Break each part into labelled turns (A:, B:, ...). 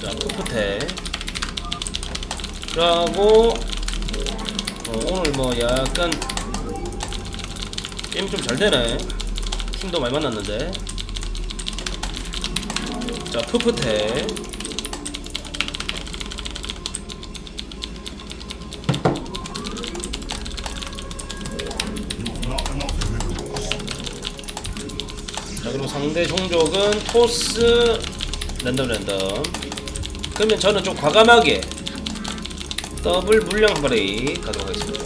A: 자, 풋풋해. 그러고 어, 오늘 뭐 약간 게임 좀 잘 되네. 팀도 많이 만났는데. 자, 풋풋해. 자, 그리고 상대 종족은 토스 랜덤 랜덤. 그러면 저는 좀 과감하게 더블 물량 한 발에 가도록 하겠습니다.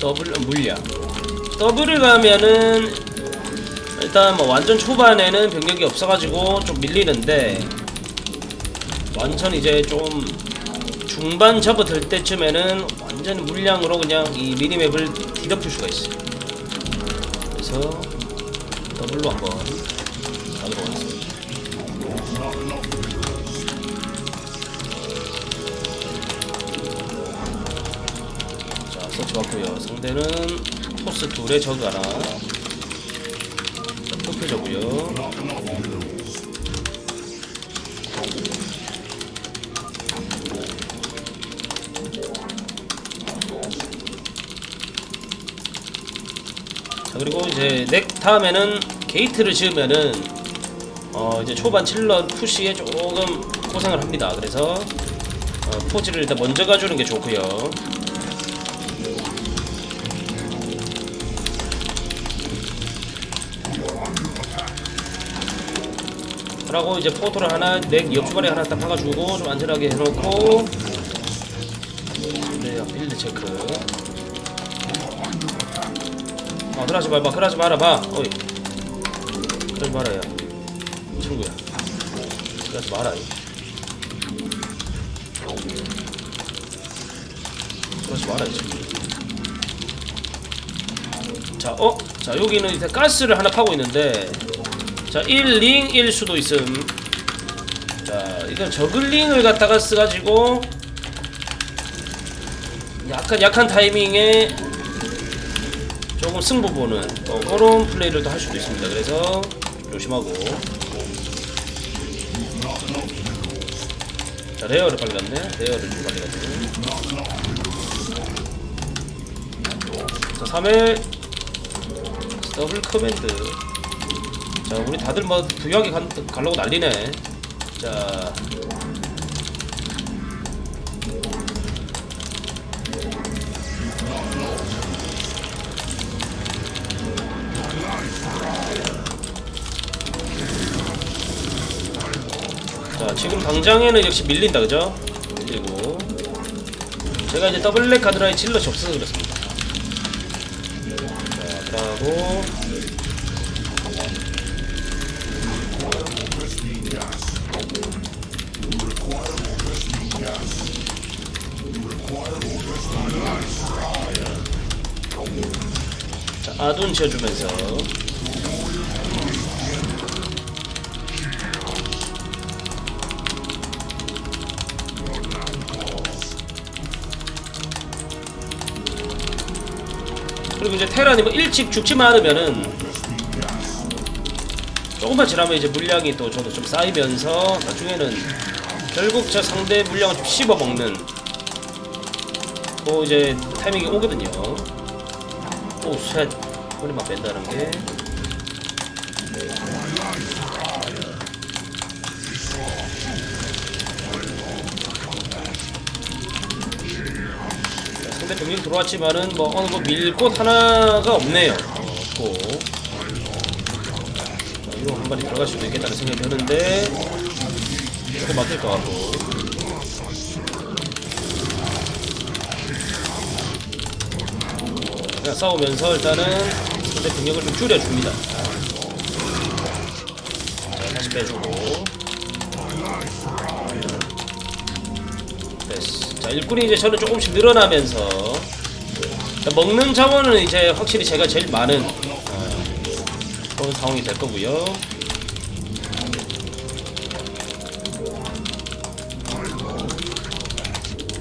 A: 더블 어, 물량. 더블을 가면은 일단 뭐 완전 초반에는 병력이 없어가지고 좀 밀리는데 완전 이제 좀 중반 접어들 때쯤에는 완전 물량으로 그냥 이 미니맵을 뒤덮을 수가 있어요. 그래서 더블로 한번 가도록 하겠습니다. 자, 서치 왔고요. 상대는 토스 둘에 저그 하나. 자, 좁혀져고요. 이제 넥 다음에는 게이트를 지으면은 어 이제 초반 칠러 푸시에 조금 고생을 합니다. 그래서 어, 포지를 일단 먼저 가주는 게 좋고요. 그러고 이제 포토를 하나 넥 옆주발에 하나 딱 박아주고 좀 안전하게 해놓고 네 빌드 체크 아 그러지 말봐 그러지 말아봐. 어이. 그러지 말아요 친구야. 그러지 말아 그러지 말아야지 자 어? 자 여기는 이제 가스를 하나 파고 있는데 자 1링 1 수도 있음. 자 이건 저글링을 갖다가 쓰가지고 약간 약한 타이밍에 조금 승부 보는 어, 그런 플레이를 또할 수도 있습니다. 그래서 조심하고. 자 레어를 빨리 갔네. 레어를 좀 빨리 갔네. 자 3회 더블 커맨드. 자 우리 다들 뭐 부유하게 간, 가려고 난리네. 자 지금 당장에는 역시 밀린다 그죠? 밀리고. 제가 이제 더블랙 카드라인 질럿이 없어서 그렇습니다. 자 그러고. 자 아둔 지어주면서 그리고 이제 테란이 뭐 일찍 죽지만 않으면은 조금만 지나면 이제 물량이 또 저도 좀 쌓이면서 나중에는 결국 저 상대 물량을 좀 씹어 먹는 그 이제 타이밍이 오거든요. 오, 셋. 머리만 뺀다는 게. 병력 들어왔지만은 뭐 어느 뭐 밀곳 하나가 없네요. 어, 없고. 자, 이거 한 발이 들어갈 수도 있겠다는 생각이 드는데 이렇게 막힐 것 같고. 그냥 싸우면서 일단은 상대 병력을 좀 줄여줍니다. 자, 다시 빼주고. 일꾼이 이제 저는 조금씩 늘어나면서 자, 먹는 자원은 이제 확실히 제가 제일 많은 어, 그런 상황이 될 거고요.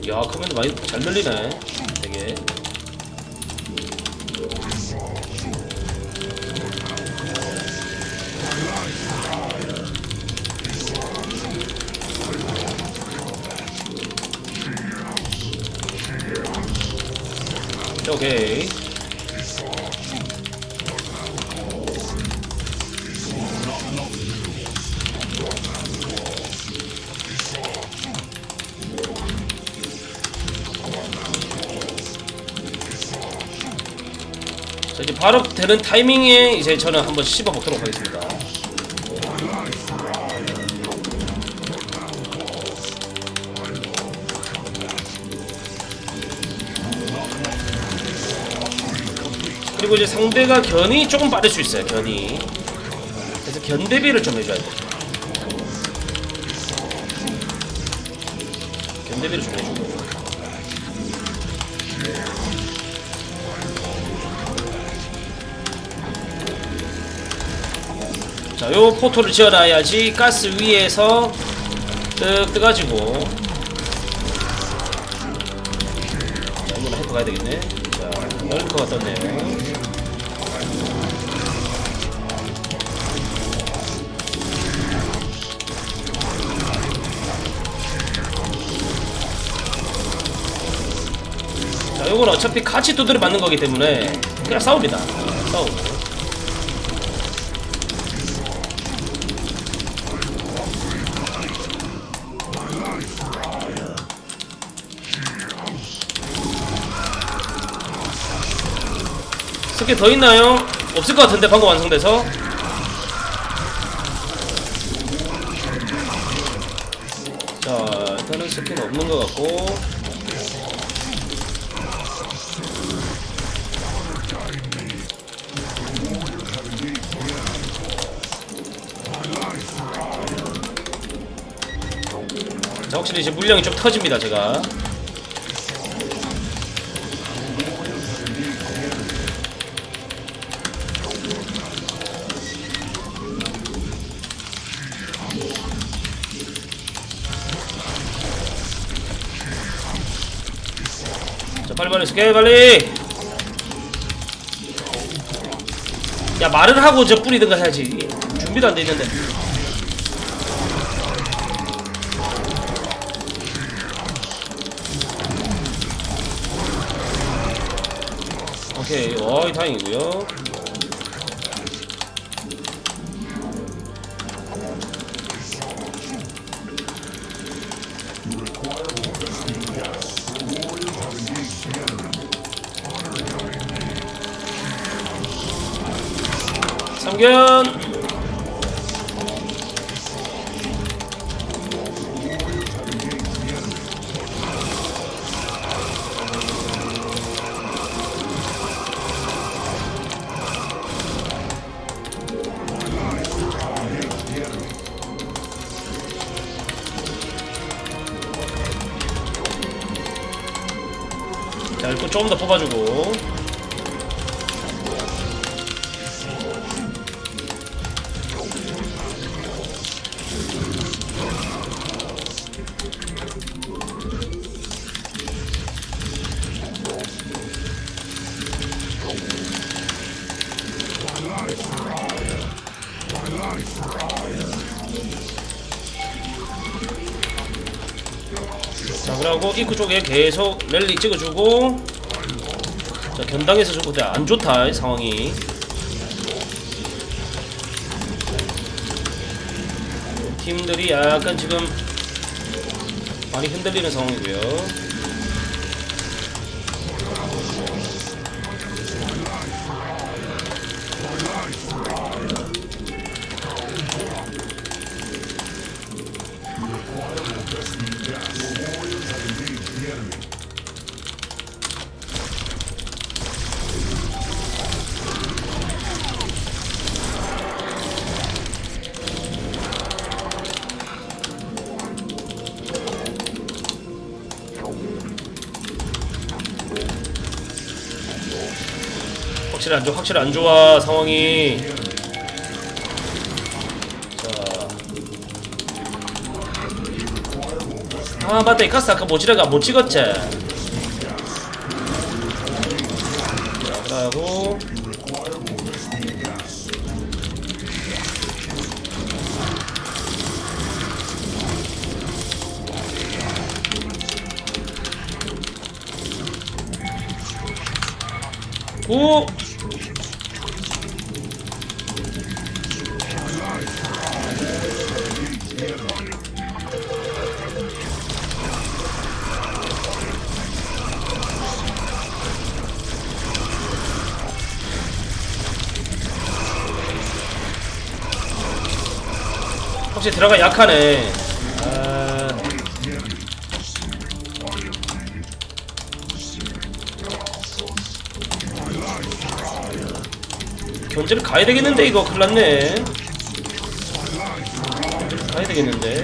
A: 야, 커맨드 많이 잘 늘리네. 오케이. 자, 이제 바로 되는 타이밍에 이제 저는 한번 씹어 보도록 하겠습니다. 그리고 이제 상대가 견이 조금 빠를 수 있어요. 견이. 그래서 견 대비를 좀 해줘야 돼. 견 대비를 좀 해주고. 자, 요 포토를 지어놔야지 가스 위에서 뜩 뜨가지고. 자, 이거는 해프 가야 되겠네. 자, 럴커가 떴네요. 요건 어차피 같이 두드려 맞는 거기 때문에 그냥 싸웁니다. 싸우고. 스킬 더 있나요? 없을 것 같은데 방금 완성돼서 자 일단은 스킬 없는 것 같고 확실히 이제 물량이 좀 터집니다 제가. 자 빨리 빨리 스케일 빨리! 야 말을 하고 저 뿌리든가 해야지. 준비도 안 돼 있는데 오케이. 어이 다행이고요 자, 그러고 입구 쪽에 계속 랠리 찍어주고. 자, 견당에서 좀 근데 안 좋다, 이 상황이. 팀들이 약간 지금 많이 흔들리는 상황이고요. 확실히 안 좋아, 확실히 안 좋아 상황이. 자. 아 맞다 이 카스 아까 모지라가 못 찍었지. 자, 그러고 오! 혹시 들어가 약하네. 아... 견제를 가야 되겠는데 이거. 큰일 났네. 가야 되겠는데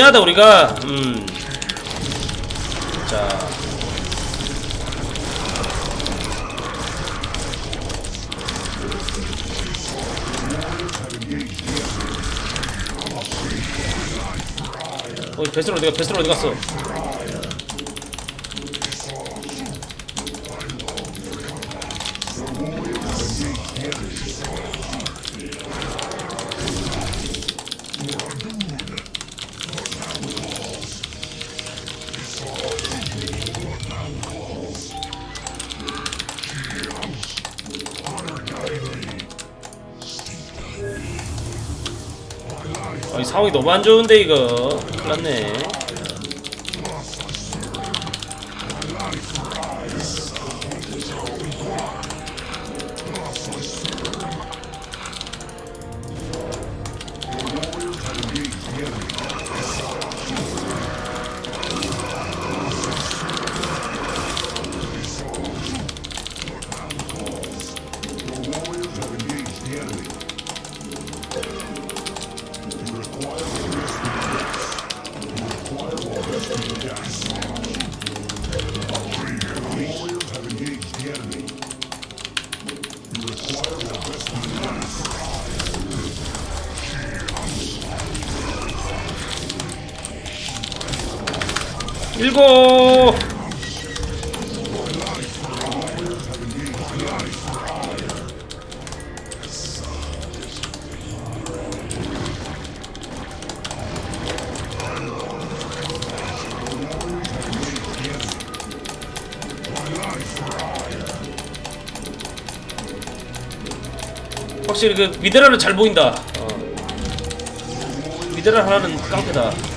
A: 애매하다 우리가 음. 자 어, 베스로 어디가? 베스로 어디 갔어? 상황이 너무 안 좋은데 이거. 큰일 났네 일곱 확실히 그 미데랄은 잘 보인다. 어. 미데랄 하나는 깡패다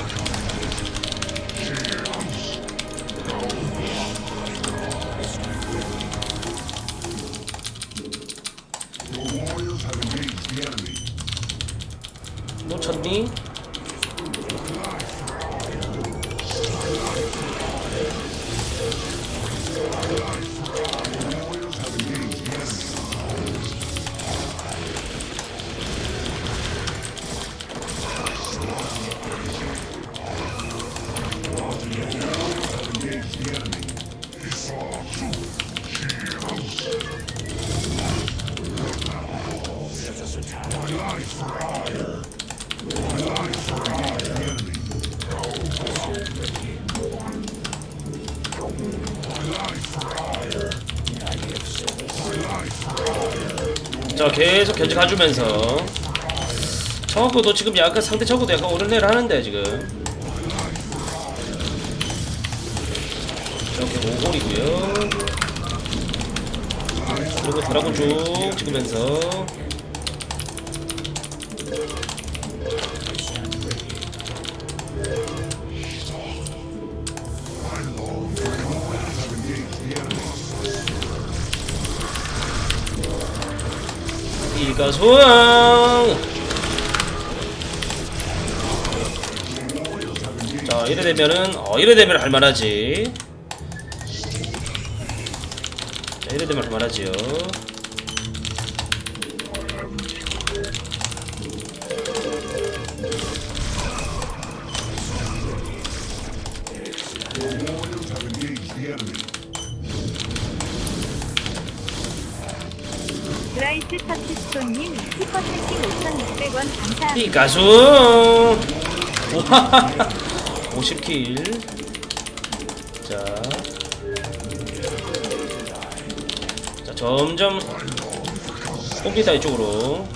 A: 자 계속 견제 가주면서. 저거도 지금 약간 상대 저거도 약간 오르내를 하는데 지금. 이렇게 오골이고요. 그리고 드라곤 쭉 찍으면서 그러니까 있으니까 소용! 자, 이래 되면은, 어, 이래 되면 할만하지. 자, 이래 되면 할만하지요.
B: Yeah. 스터님 슈퍼채팅 5,600원 감사합니다.
A: 피카수. 50킬. 자, 자 점점 옵니다 이쪽으로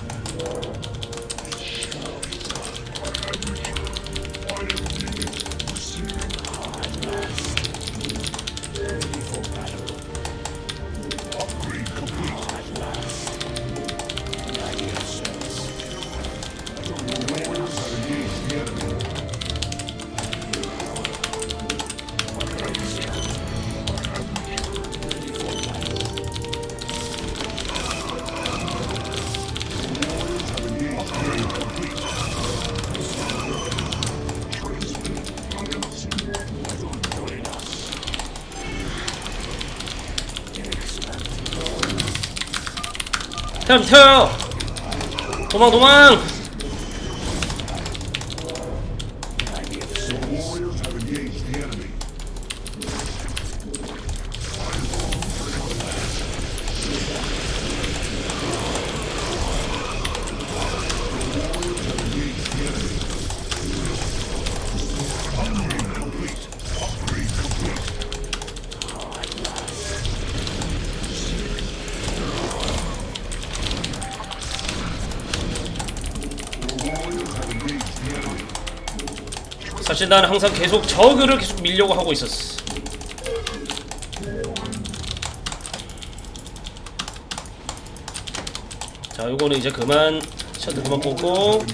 A: 跳跳도망 도망 사실 나는 항상 계속 저그를 계속 밀려고 하고 있었어. 자 요거는 이제 그만 셔틀 그만 뽑고.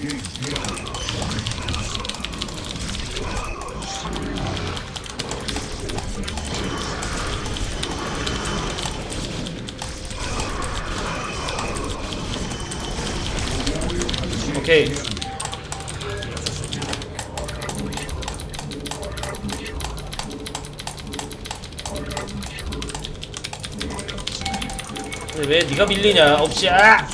A: 오케이 왜 네가 밀리냐 없지 아!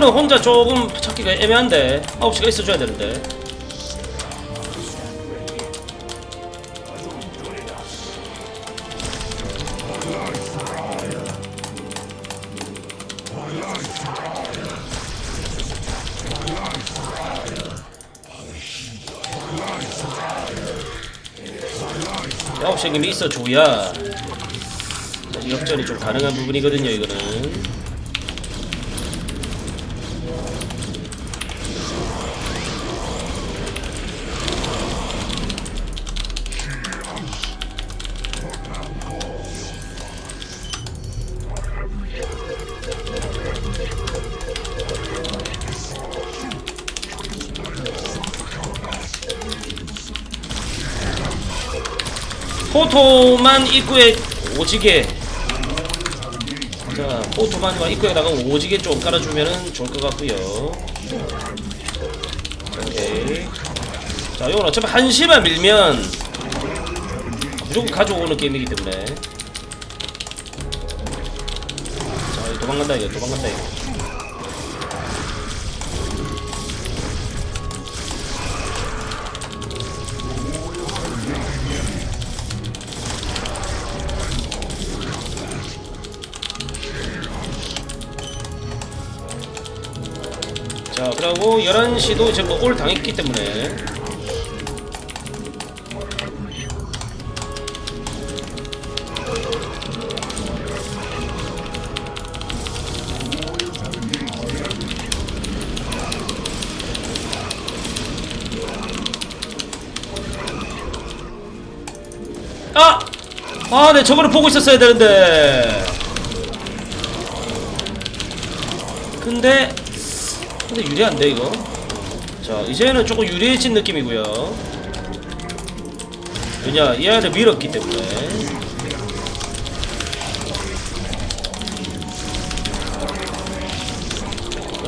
A: 이거는 혼자 조금 찾기가 애매한데 9시가 있어줘야 되는데. 아홉 시이 있어줘야 역전이 좀 가능한 부분이거든요 이거는 포토만 입구에 오지게. 자 포토만 입구에다가 오지게 좀 깔아주면은 좋을 것 같고요. 오케이. 자 이건 어차피 한시만 밀면 무조건 가져오는 게임이기 때문에. 자 도망간다 이거. 도망간다 이거 그리고 11시도 이제 뭐올 당했기 때문에 아! 아, 네, 저거를 보고 있었어야 되는데. 근데 근데 유리한데 이거? 자 이제는 조금 유리해진 느낌이고요. 왜냐 이 안에 밀었기 때문에.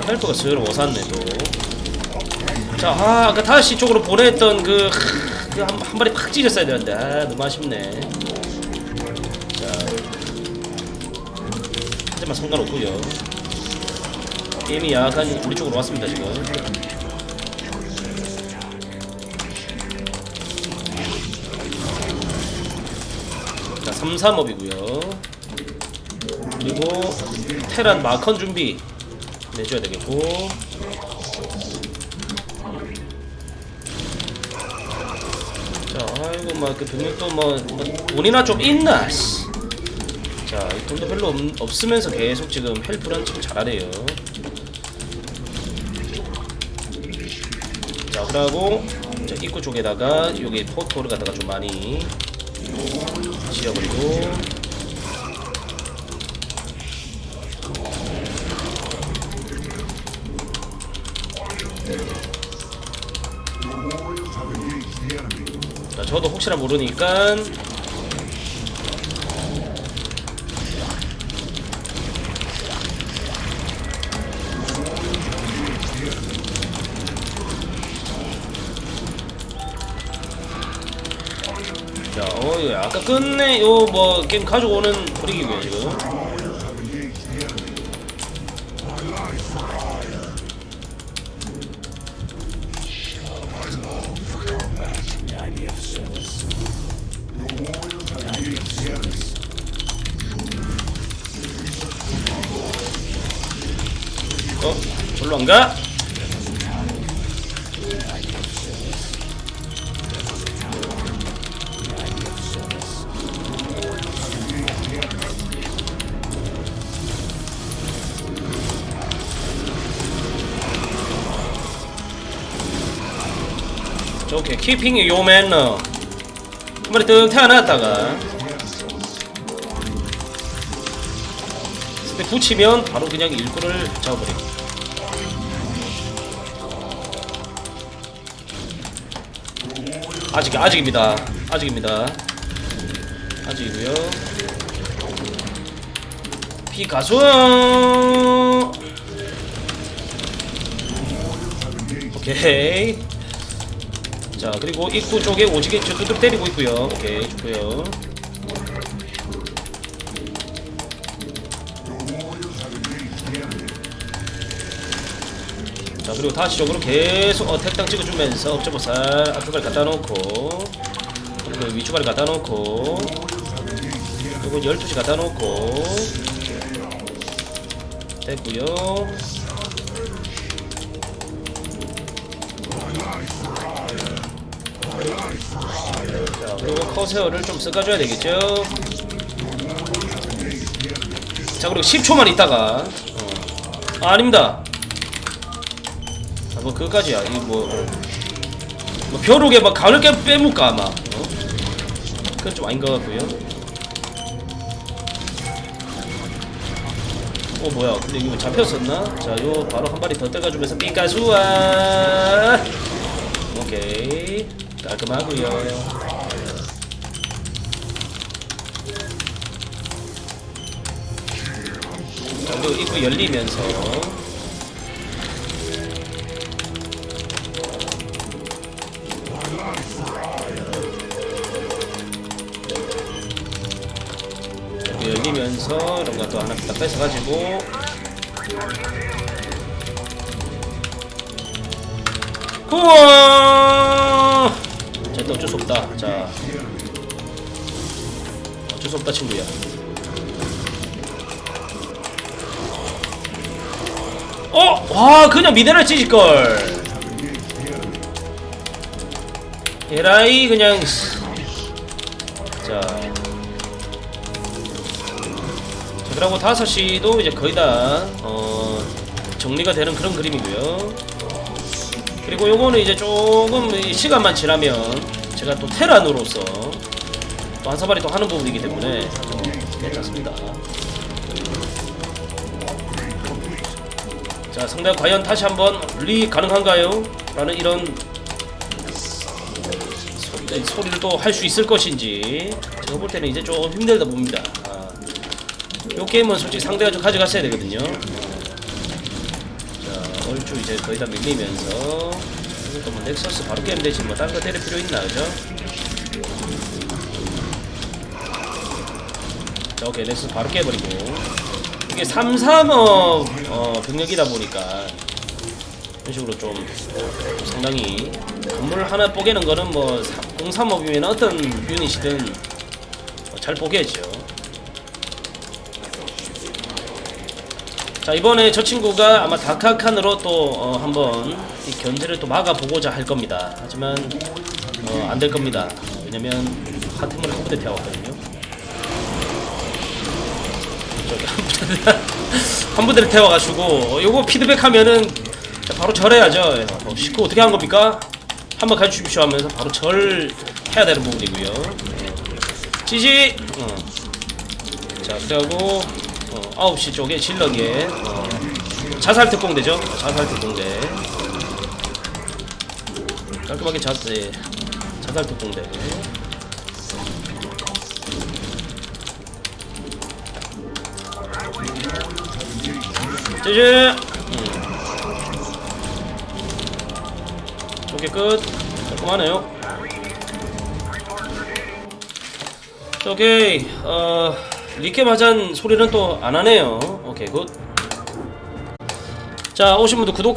A: 헬퍼가 스스로 못 샀네 또자 아, 아까 다시 쪽으로 보냈던 그, 그 한, 한 발이 팍 찢었어야 되는데. 아 너무 아쉽네. 자. 하지만 상관없고요 게임이 약간 우리 쪽으로 왔습니다 지금 자 3-3업이고요 그리고 테란 마컨 준비 내줘야 되겠고 자 아이고 막그 병력도 뭐, 뭐 돈이나 좀 있나 씨. 자, 이 돈도 별로 없, 없으면서 계속 지금 헬프런 지금 잘하네요. 그러고 자, 입구 쪽에다가 여기 포토를 갖다가 좀 많이 지어버리고. 자, 저도 혹시나 모르니까 끝내 요 뭐 게임 가져오는 분위기고요 지금. 어, 절로 안 가? 키핑 요 매너 한 마리 뜩 태어났다가. 근데 붙이면 바로 그냥 일구를 잡아버리고. 아직 아직입니다. 아직입니다. 아직이고요. 피가수. 오케이 자 그리고 입구 쪽에 오지게 저 두둑 때리고 있고요. 오케이 좋고요. 자 그리고 다시적으로 계속 어택당 찍어주면서 업저버살 앞주발 갖다 놓고 그리고 위주발 갖다 놓고 그리고 12시 갖다 놓고 됐고요 그리고 커세어를 좀 섞어줘야 되겠죠? 자 그리고 10초만 있다가. 어. 아, 아닙니다. 아, 뭐 그거까지야. 이뭐 어. 뭐 벼룩에 막 가을 깨 빼먹까 아마. 어? 그건 좀 아닌 것 같고요. 어 뭐야. 근데 이거 잡혔었나? 자요 바로 한 발이 더 떼가주면서 삐까수아! 오케이. 깔끔하고요 입구 열리면서 열리면서 이런 것도 하나 딱 뺏어가지고 우와 자, 어쩔 수 없다. 자, 어쩔 수 없다, 친구야. 어, 와, 그냥 미네랄 찢을 걸. 에라이 그냥. 씨. 자. 자, 그리고 5시도 이제 거의 다, 어, 정리가 되는 그런 그림이고요. 그리고 요거는 이제 조금 이 시간만 지나면 제가 또 테란으로서 또 한 사발이 또 하는 부분이기 때문에 괜찮습니다. 자 상대가 과연 다시 한번 리 가능한가요? 라는 이런 소, 소리를 또 할 수 있을 것인지 제가 볼 때는 이제 좀 힘들다 봅니다 아, 요 게임은 솔직히 상대가 좀 가져갔어야 되거든요 자 얼추 이제 거의 다 밀리면서 이것도 뭐 넥서스 바로 깨면 되지 뭐 다른 거 때릴 필요 있나 그죠? 자 오케이 넥서스 바로 깨버리고 이게 3, 3업 어, 병력이다 보니까 이런 식으로 좀 상당히 건물 하나 뽀개는 거는 뭐 03업이면 어떤 유닛이든 뭐잘 뽀개죠. 자 이번에 저 친구가 아마 다카칸으로 또 어, 한번 이 견제를 또 막아보고자 할 겁니다. 하지만 어, 안 될 겁니다. 왜냐면 하트물을 한 부대 태웠거든요 저기 한 부대를 태워가지고 어, 요거 피드백하면은 자, 바로 절해야죠. 어, 시크 어떻게 한 겁니까? 한번 가르치십시오 하면서 바로 절 해야 되는 부분이고요. 어. 지지. 어. 자 그리고 어, 9시 쪽에 질럿에 어, 자살 특공대죠. 자살 특공대. 깔끔하게 자, 네, 자살 특공대. 지지. 음. 오케이 끝. 깔끔하네요. 자, 오케이 어 리케 마잔 소리는 또 안 하네요. 오케이 굿자 오신 분들 구독하